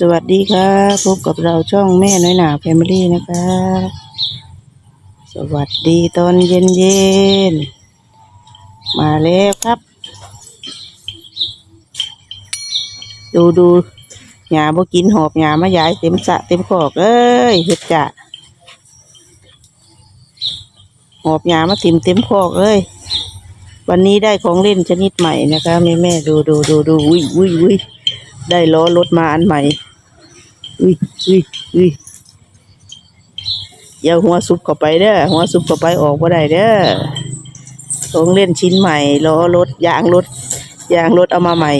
สวัสดีค่ะพบกับเราช่องแม่น้อยหนาแฟมิลี่นะคะ สวัสดีตอนเย็นเย็นมาแล้วครับ ดูดูหยาบ่กินหอบหยามายายเต็มสะเต็มขอกเอ้ยเห็ดจะหอบหยามาติมเต็มขอกเอ้ยวันนี้ได้ของเล่นชนิดใหม่นะคะแม่แม่ดูดูดูดูอุ้ยอุ้ยอุ้ยได้ล้อรถมาอันใหม่ อุ้ยอุ้ยอุ้ยอย่าหัวซุปเข้าไปเด้อหัวซุปเข้าไปออกบ่ได้เด้อของเล่นชิ้นใหม่ล้อรถยางรถยางรถเอามาใหม่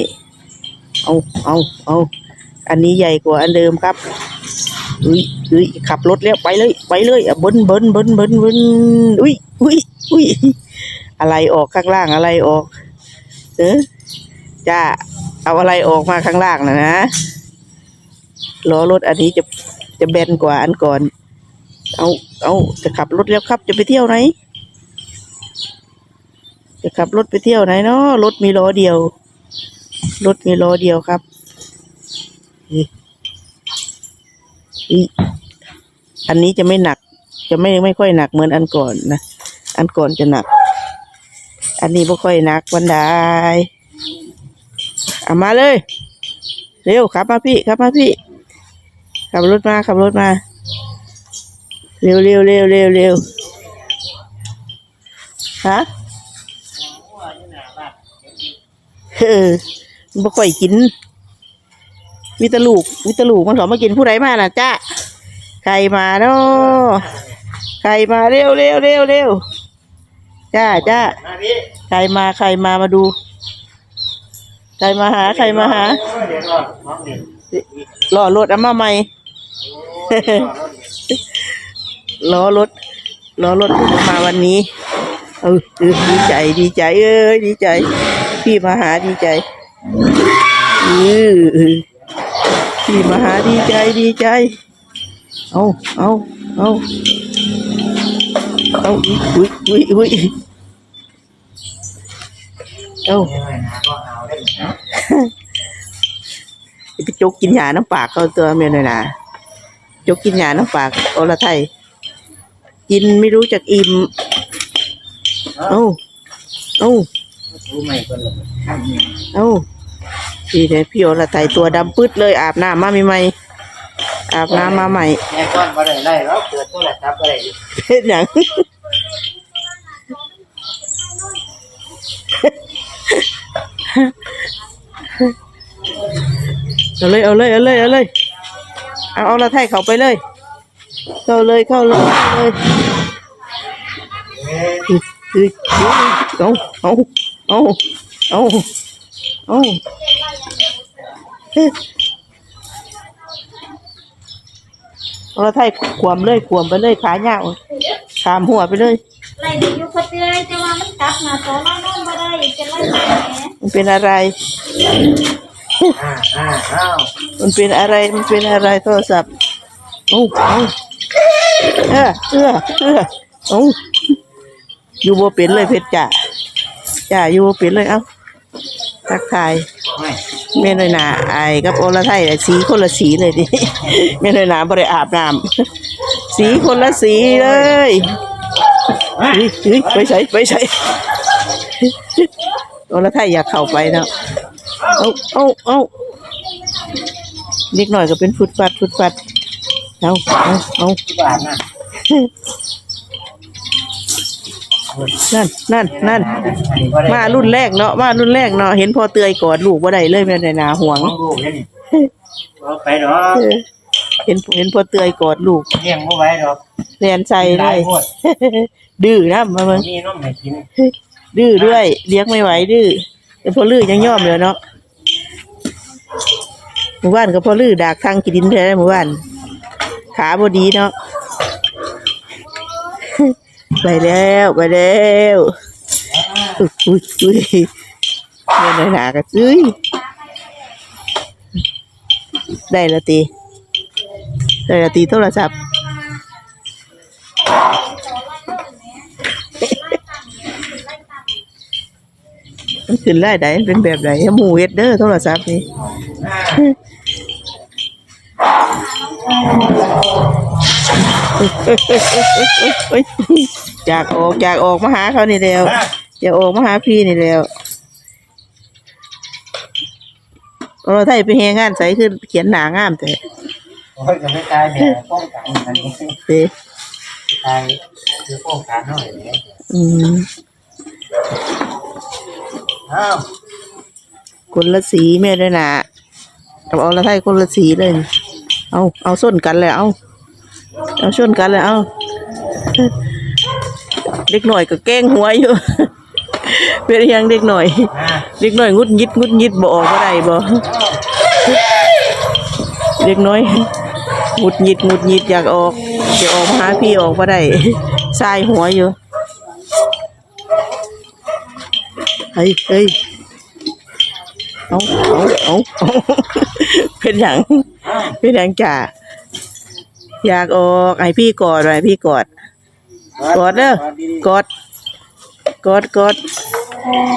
เอาเอาเอาอันนี้ใหญ่กว่าอันเดิมครับอุ้ยอุ้ยขับรถแล้วไปเลย ไปเลยอะเบิ้นเบิ้นเบิ้นเบิ้นเบิ้นอุ้ยอุ้ยอุ้ยอะไรออกข้างล่างอะไรออก เออจ้าเอาอะไรออกมาข้างล่างนะนะ ล้อรถอันนี้จะจะแบนกว่าอันก่อน เอาเอาจะขับรถแล้วครับ จะไปเที่ยวไหน จะขับรถไปเที่ยวไหนเนาะรถมีล้อเดียว รถมีล้อเดียวครับอันนี้จะไม่หนัก จะไม่ไม่ค่อยหนักเหมือนอันก่อนนะ อันก่อนจะหนัก อันนี้ไม่ค่อยหนักวันใดเอามาเลย เร็วขับมาพี่ขับมาพี่ ขับรถมา ขับรถมา เร็วเร็วเร็วเร็วเร็วฮะเออมันบ่ค่อยกินมีแตลูกมีแตลูกมันขอมากินผู้ใดมาน่ะจ้าใครมาเนาะใครมาเร็วเร็วเร็วเร็วจ้าจ้ามาพี่ใครมาใครมามาดู ใครมาหา ใครมาหาเดี๋ยวก่อนน้องเนี่ยรอรถเอามาใหม่ ล้อรถล้อรถเพิ่มาวันนี้ เออดีใจดีใจ เอ้ยดีใจ พี่มาหาดีใจเออเอพี่มาหาดีใจดีใจ เอาเอาเอาเอาอุ้ยอุ้ยอุ้ยเอาไปจกกินยาน้ำปากเขาตัวเมียหน่อยนะ จกกินหยาน้ำปากโอละไทย กินไม่รู้จักอิ่มเอ้าเอ้ารู้ไหมคนละเอ้าพี่เด้พี่โอละไทยตัวดำปึ๊ดเลยอาบน้ำมาใหม่ๆอาบน้ำมาใหม่แม่ก้อนมาได้ไล่แล้วเกิดตัวแหละครับอะไรเป็นอย่างเอาเลยเอาเลยเอาเลยเอาเลย เอาเอาละไทยเข้าไปเลย เข้าเลยเข้าเลยเข้าเลยเฮ้ยเฮ้ยเอาเอาเอาเอาเอาเฮ้ยเอาละไทยขวมเลยขวมไปเลยขาเงาวขามหัวไปเลยไล่เด็กอยู่คนเดียวแต่ว่ามันกลับมาตอนนั้นนอนบ่ได้จะไล่ไปไหนมันเป็นอะไรอ่าอ่าอ้าว มันเป็นอะไรมันเป็นอะไรโทรศัพท์เอาเอาเออเออเออเอาอยู่บ่เป็นเลยเพชรจ่าจ่าอยู่บ่เป็นเลยเอ้าทักทายไม่แม่น้อยหนาไอ้กับโอละไทยน่ะสีคนละสีเลยดิแม่น้อยหนาบ่ได้อาบน้ำสีคนละสีเลยเฮ้ยเฮ้ยไปใส่ไปใส่โอละไทยอยากเข้าไปเนาะ เอาเอาเอาเด็กหน่อยก็เป็นฟุดฟัดฟุดฟัดเอาเอาเอาที่บ้านนะนั่นนั่นนั่นอันนี้ก็ได้มารุ่นแรกเนาะมารุ่นแรกเนาะเห็นพอเตือยกอดลูกบ่ได้เลยแม่น้อยหนาห่วงน้องลูกนี่เอาไปหรอเออเห็นเห็นพอเตือยกอดลูกเลี้ยงเขาไว้หรอกเรียนใจหเลลายยพวดดื้อนะมาเบิ่งมีน้องให้กินดื้อด้วย เลี้ยงไม่ไหวดื้อแต่พอลื้อยังยอมเลยเนาะห มู่บ้านก็พอลื้อดากทางกินดินแท้หมู่บ้าน ขาบดีเนาะไปแล้วไปแล้วอุ้ยอุ้ยอุ้ยเงินหนาๆก็ซื้อได้ละตีได้ละตีโทรศัพท์มันขึ้นไล่ใดมันเป็นแบบไหนหมูเฮดเด้อโทรศัพท์นี่ เอ้ยเอ้ยเอ้ยเอ้ยเอ้ยเอ้ยเอ้ยอยากออกอยากออกมาหาเขานี่แล้วอะอยากออกมาหาพี่นี่แล้วเราไทยไปเฮงานใส่คือเขียนหนางามแต่โอ้ยจะไม่ตายเนี่ยป้องกันอันนี้เด้ตายคือป้องกันหน่อยเนี่ยอืมอ้าวคนละสีแม่ด้วยนะกับเอาละไทยคนละสีเลย เอาเอาส้นกันเลยเอาเอาส้นกันเลยเอาเด็กหน่อยก็แกล้งหัวอยู่ เป็นยังเด็กหน่อยอะเด็กน้อยงุดยิดงุดยิดบ่ออกบ่ได้บ่เด็กน้อยงุดยิดงุดยิดอยากออกจะออกมาหาพี่ออกบ่ได้สายหัวอยู่เฮ้ยเฮ้ย เอาเอาเอาเอาเป็นหยังเป็นหยังจ่าอยากออกให้พี่กอดไว้พี่กอดกอดเด้อกอดกอดกอด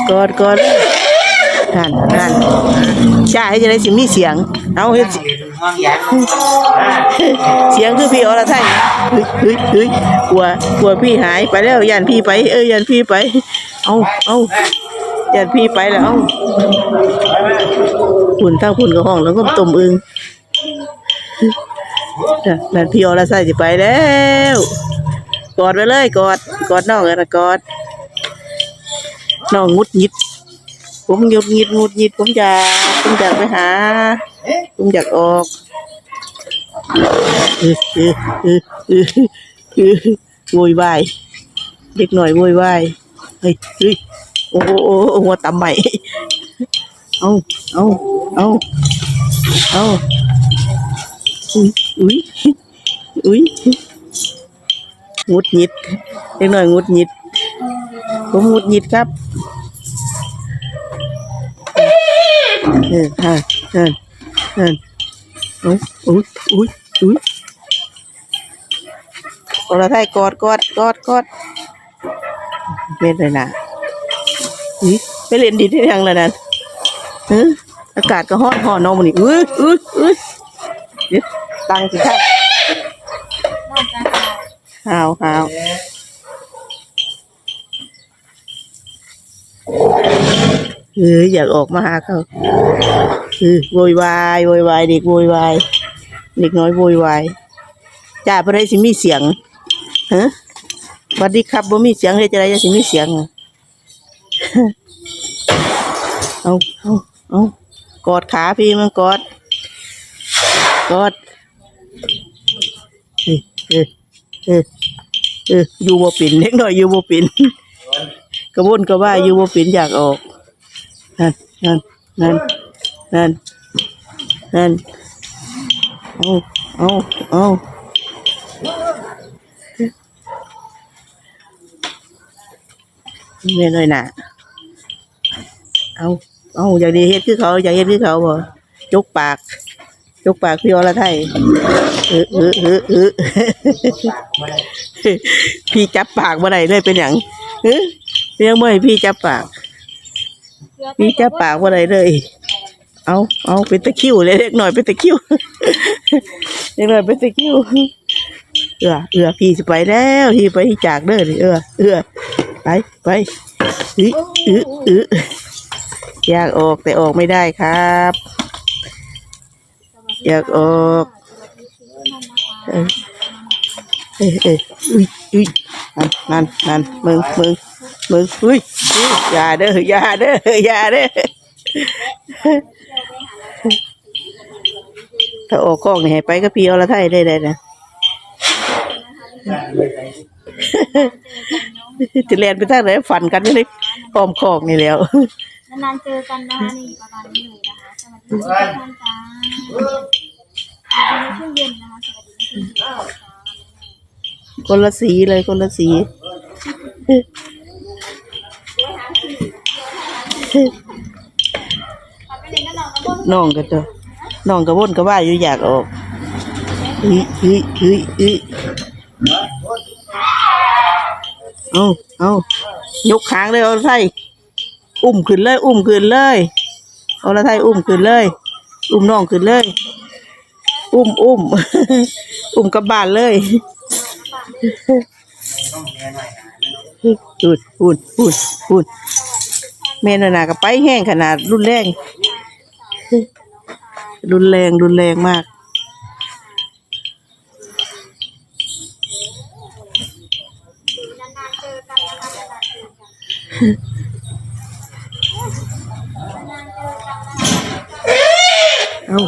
กอดกอดนั่นนั่นใช่ให้จะได้สิมีเสียง เอาเฮ็ดสิห่วงยงเสียงคือพี่อรไทยเฮ้ยเฮ้ยกลัวกลัวพี่หายไปแล้วยันพี่ไป เอ้ยยันพี่ไป เอาเอา ยันพี่ไปแล้วหุ่นทั้งหุ่นกับห้องแล้วก็ต้มอึงนั่นพี่อรไทยสิไปแล้ว กอดไว้เลยกอดกอดน้องกันนะกอดน้องงุดหงิด ผมหยุดหงิดงุดหงิดผมอยากผมอยากไปหา ผมอยากออกเออเออเออเออเออโวยวายเด็กหน่อยโวยวายเฮ้ย โอ้โหโอ้หัวตำใหม่เอาเอาเอาเอาอุ้ยอุ้ยอุ้ยงุดหงิดเด็กหน่อยงุดหงิดผมงุดหงิดครับเออฮะเออเอออุ้ยอุ้ยอุ้ยอุ้ยกอดไทยกอดกอดกอดกอดเป็นเลยนะ อุ้ยไปเล่นดินที่ยังแล้วนั่นเอออากาศก็ฮ้อนฮ้อนน้องมันนี่อุ้ยอุ้ยอุ้ยเดี๋ยวตังสิค่ะนอกจากเราหาวหาวเอออยากออกมาหาเขาคือโวยวายโวยวายเด็กโวยวายเด็กน้อยโวยวายจ่าบ่ได้สิมีเสียงฮะสวัสดีครับบ่มีเสียงเฮ็ดจังไดจะสิมีเสียง เอาเอาเอากอดขาพี่มันกอด กอดเออเออเออเอออยู่บ่เป็นเล็กน้อยอยู่บ่เป็นกระวนกระว่ายอยู่บ่เป็นอยากออกนั่นนั่นนั่นนั่นนั่นเอาเอาเอาเมียเลยนะ เอาเอาอย่างนี้เฮ็ดคือเขาอย่างเฮ็ดคือเขาบ่จกปากจกปากพี่อรไทยเออเออเออเออพี่จับปากบ่ได้เลยเป็นหยังเออเป็นหยังบ่ให้พี่จับปาก พี่จับปากบ่ได้เลย เอาเอาเป็นตะคิวเลยเล็กหน่อยเป็นตะคิวเล็กหน่อยเป็นตะคิวเอือเอือพี่สิไปแล้วพี่ไปจากเด้อนี่เอือเอือไปไปอื้ออื้ออื้อ อยากออกแต่ออกไม่ได้ครับ อยากออกเออเออเอออุ้ยอุ้ยนั่นนั่นนั่นมึงมึงมึงอุ้ยอุ้ยอย่าเด้ออย่าเด้ออย่าเด้อถ้าออกกล้องนี่ให้ไปก็พี่อรไทยได้เลยนะจะเรียนไปทางไหนฝันกันนี่เลยอ้อมคอกนี่แล้ว นานๆเจอกันนะคะนี่ประมาณนี้เลยนะคะสวัสดีทุกท่านจ้าสวัสดีช่วงเย็นนะคะสวัสดีช่วงเย็นจ้าคนละสีเลยคนละสีเอาไปเลยนะเราก็ต้องน้องก็จะน้องก็วนก็ว่าอยู่อยากออกเฮ้ยเฮ้ยเฮ้ยเฮ้ยเอาเอายกขางเลยเอาละไทย อุ้มขึ้นเลย อุ้มขึ้นเลยเอาละไทยอุ้มขึ้นเลย อุ้มน้องขึ้นเลย อุ้มอุ้มอุ้มกลับบ้านเลยองแม่หน่อยนะพูดพูดพูดพูดแม่นนาก็ไปแห้งขนาดรุนแรง รุนแรงรุนแรงมาก เอ้า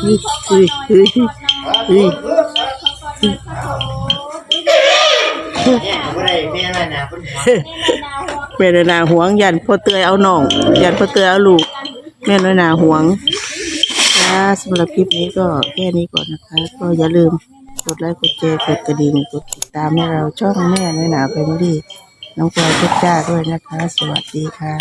เฮ้ยเฮ้ยเฮ้ยเฮ้ยเนี่ยบ่ได้แม่หน่อยนะเพิ่นหัวแม่นานาหวงยันพ่อเตยเอาน้องยันพ่อเตยเอาลูกแม่น้อยนาหวงค่ะสำหรับคลิปนี้ก็แค่นี้ก่อนนะคะ ก็อย่าลืมกดไลค์กดแชร์กดกระดิ่งกดติดตามให้เราช่องแม่น้อยนาแฟมิลี่น้องพลอยเพชรจ้าด้วยนะคะ สวัสดีค่ะ